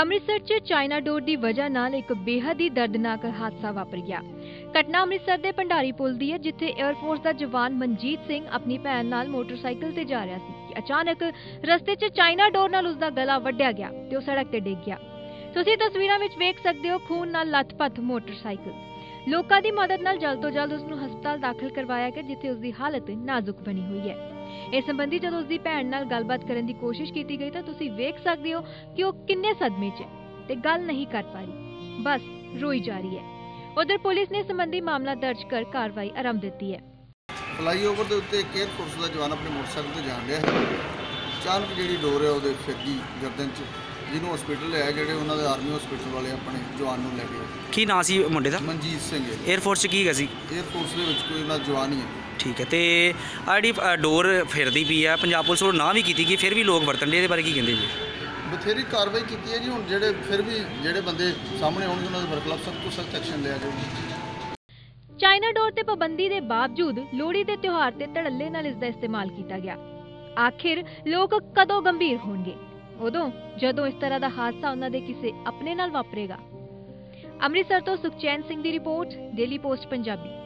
ਅੰਮ੍ਰਿਤਸਰ 'ਚ ਚਾਈਨਾ ਡੋਰ ਦੀ ਵਜ੍ਹਾ ਨਾਲ ਇੱਕ ਬੇਹੱਦ ਹੀ ਦਰਦਨਾਕ ਹਾਦਸਾ ਵਾਪਰ ਗਿਆ। ਘਟਨਾ ਅੰਮ੍ਰਿਤਸਰ ਦੇ ਭੰਡਾਰੀ ਪੁਲ ਦੀ ਹੈ, ਜਿੱਥੇ 에ਅਰਫੋਰਸ ਦਾ ਜਵਾਨ ਮਨਜੀਤ ਸਿੰਘ ਆਪਣੀ ਭੈਣ ਨਾਲ ਮੋਟਰਸਾਈਕਲ ਤੇ ਜਾ ਰਿਹਾ ਸੀ। ਅਚਾਨਕ ਰਸਤੇ 'ਚ ਚਾਈਨਾ ਡੋਰ ਨਾਲ ਉਸ ਦਾ ਗਲਾ ਵੱਢਿਆ ਗਿਆ ਤੇ ਉਹ ਸੜਕ ਤੇ ਡਿੱਗ ਗਿਆ। ਤੁਸੀਂ ਤਸਵੀਰਾਂ ਵਿੱਚ ਵੇਖ ਸਕਦੇ ਹੋ ਖੂਨ ਨਾਲ ਲੱਥਪੱਥ ਮੋਟਰਸਾਈਕਲ। ਲੋਕਾਂ ਦੀ ਮਦਦ ਨਾਲ ਜਲਦ ਤੋਂ ਜਲਦ ਉਸ ਨੂੰ ਹਸਪਤਾਲ ਦਾਖਲ ਕਰਵਾਇਆ ਗਿਆ, ਜਿੱਥੇ ਉਸ ਦੀ ਹਾਲਤ ਨਾਜ਼ੁਕ ਬਣੀ ਹੋਈ ਹੈ। ਇਸ ਸੰਬੰਧੀ ਜਦੋਂ ਉਸ ਦੀ ਭੈਣ ਨਾਲ ਗੱਲਬਾਤ ਕਰਨ ਦੀ ਕੋਸ਼ਿਸ਼ ਕੀਤੀ ਗਈ ਤਾਂ ਤੁਸੀਂ ਵੇਖ ਸਕਦੇ ਹੋ ਕਿ ਉਹ ਕਿੰਨੇ ਸਦਮੇ 'ਚ ਹੈ ਤੇ ਗੱਲ ਨਹੀਂ ਕਰ ਪਾ ਰਹੀ। ਬਸ ਰੋਈ ਜਾ ਰਹੀ ਹੈ। ਉਧਰ ਪੁਲਿਸ ਨੇ ਸੰਬੰਧੀ ਮਾਮਲਾ ਦਰਜ ਕਰ ਕਾਰਵਾਈ ਆਰੰਭ ਦਿੱਤੀ ਹੈ। ਫਲਾਈਓਵਰ ਦੇ ਉੱਤੇ ਇੱਕ ਏਅਰਫੋਰਸ ਦਾ ਜਵਾਨ ਆਪਣੇ ਮੋਟਰਸਾਈਕਲ ਤੇ ਜਾਣ ਰਿਹਾ ਅਚਾਨਕ ਜਿਹੜੀ ਡੋਰ ਹੈ ਉਹਦੇ ਫਿਰਦੀ ਗਰਦਨ 'ਚ ਜਿਹਨੂੰ ਹਸਪੀਟਲ ਲਿਆ ਜਿਹੜੇ ਉਹਨਾਂ ਦੇ ਆਰਮੀ ਹਸਪੀਟਲ ਵਾਲੇ ਆਪਣੇ ਜਵਾਨ ਨੂੰ ਲੈ ਗਏ। ਕੀ ਨਾਂ ਸੀ ਮੁੰਡੇ ਦਾ? ਮਨਜੀਤ ਸਿੰਘ ਏਅਰਫੋਰਸ 'ਚ ਕੀ ਗਿਆ ਸੀ? ਏਅਰਫੋਰਸ ਦੇ ਵਿੱਚ ਕੋਈ ਨਾ ਜਵਾਨ ਹੀ ਹੈ। ਠੀਕ ਹੈ ਤੇ ਜਿਹੜੀ ਅ, ਡੋਰ ਫਿਰਦੀ ਪਈ ਆ ਪੰਜਾਬ ਪੁਲਿਸ ਵੱਲੋਂ ਨਾ ਵੀ ਕੀਤੀ ਗਈ ਫਿਰ ਵੀ ਲੋਕ ਵਰਤਣ ਦੇ ਇਹਦੇ ਬਾਰੇ ਕੀ ਕਹਿੰਦੇ ਜੀ? ਬਥੇਰੀ ਕਾਰਵਾਈ ਕੀਤੀ ਹੈ ਜੀ ਹੁਣ ਜਿਹੜੇ ਫਿਰ ਵੀ ਜਿਹੜੇ ਬੰਦੇ ਸਾਹਮਣੇ ਆਉਣਗੇ ਉਹਨਾਂ ਦੇ ਬਰਖਲਾਫ ਸਖਤ ਤੋਂ ਸਖਤ ਐਕਸ਼ਨ ਲਿਆ ਜਾਊਗਾ। ਚਾਈਨਾ ਡੋਰ ਤੇ ਪਾਬੰਦੀ ਦੇ ਬਾਵਜੂਦ ਲੋਹੜੀ ਦੇ ਤਿਉਹਾਰ ਤੇ ਧੜੱਲੇ ਨਾਲ ਇਸ ਦਾ ਇਸਤੇਮਾਲ ਕੀਤਾ ਗਿਆ। ਆਖਿਰ ਲੋਕ ਕਦੋਂ ਗੰਭੀਰ ਹੋਣਗੇ? ਉਦੋਂ ਜਦੋਂ ਇਸ ਤਰ੍ਹਾਂ ਦਾ ਹਾਦਸਾ ਉਹਨਾਂ ਦੇ ਕਿਸੇ ਆਪਣੇ ਨਾਲ ਵਾਪਰੇਗਾ? ਅੰਮ੍ਰਿਤਸਰ ਤੋਂ ਸੁਖਚੈਨ ਸਿੰਘ ਦੀ ਰਿਪੋਰਟ ਡੇਲੀ ਪੋਸਟ ਪੰਜਾਬੀ।